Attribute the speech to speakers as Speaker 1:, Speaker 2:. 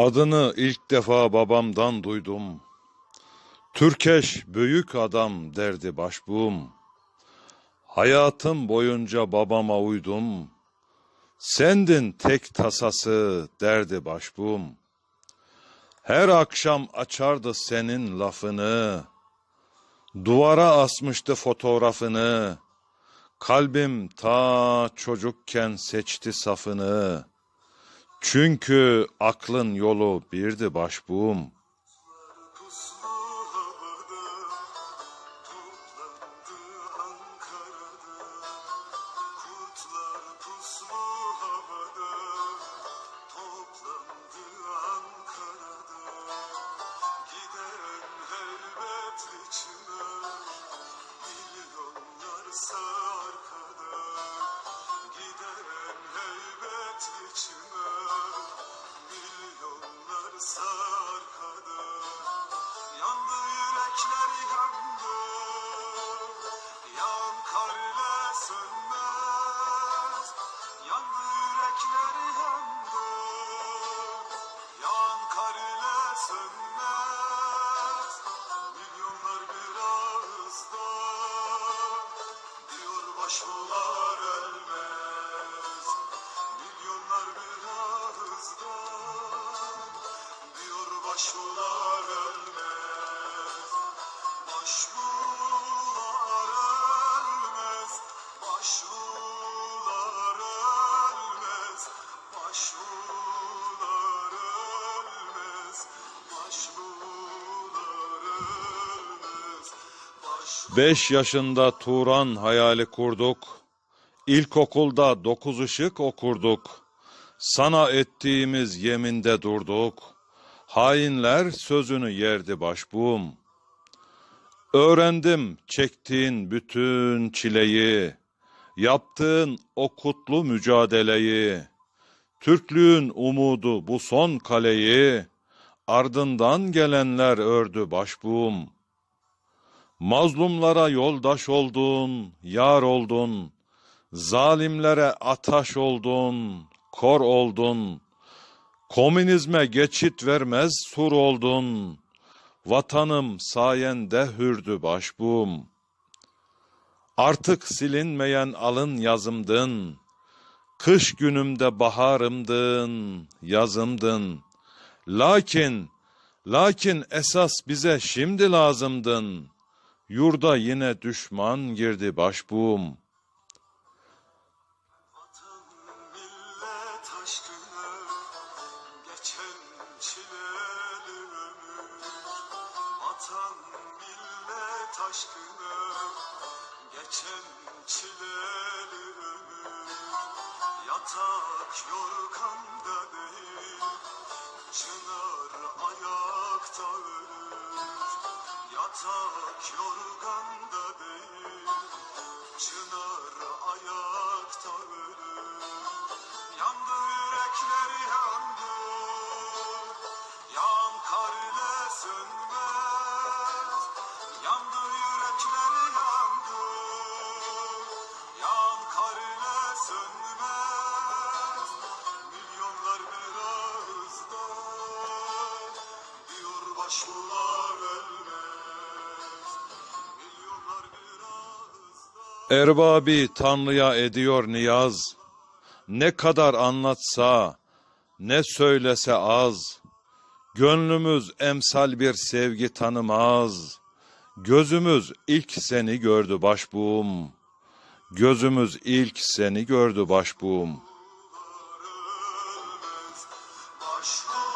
Speaker 1: Adını ilk defa babamdan duydum. Türkeş büyük adam derdi başbuğum. Hayatım boyunca babama uydum. Sendin tek tasası derdi başbuğum. Her akşam açardı senin lafını. Duvara asmıştı fotoğrafını. Kalbim ta çocukken seçti safını. Çünkü aklın yolu birdi başbuğum. Beş yaşında Turan hayali kurduk. İlkokulda dokuz ışık okurduk. Sana ettiğimiz yeminde durduk. Hainler sözünü yerdi başbuğum. Öğrendim çektiğin bütün çileyi. Yaptığın o kutlu mücadeleyi. Türklüğün umudu bu son kaleyi. Ardından gelenler ördü başbuğum. Mazlumlara yoldaş oldun, yar oldun. Zalimlere ataş oldun, kor oldun. Komünizme geçit vermez sur oldun. Vatanım sayende hürdü başbuğum. Artık silinmeyen alın yazımdın. Kış günümde baharımdın, yazımdın. Lakin, lakin esas bize şimdi lazımdın. Yurda yine düşman girdi başbuğum.
Speaker 2: Vatan millet aşkına çileli ömür Vatan millet aşkına geçen çileli ömür. Yatak yorganda değil çınar ayakta ölür. Yatak yorganda değil Çınar ayakta
Speaker 1: Erbabi Tanrı'ya ediyor niyaz, ne kadar anlatsa, ne söylese az, gönlümüz emsal bir sevgi tanımaz, gözümüz ilk seni gördü başbuğum, gözümüz ilk seni gördü başbuğum. Başbuğum.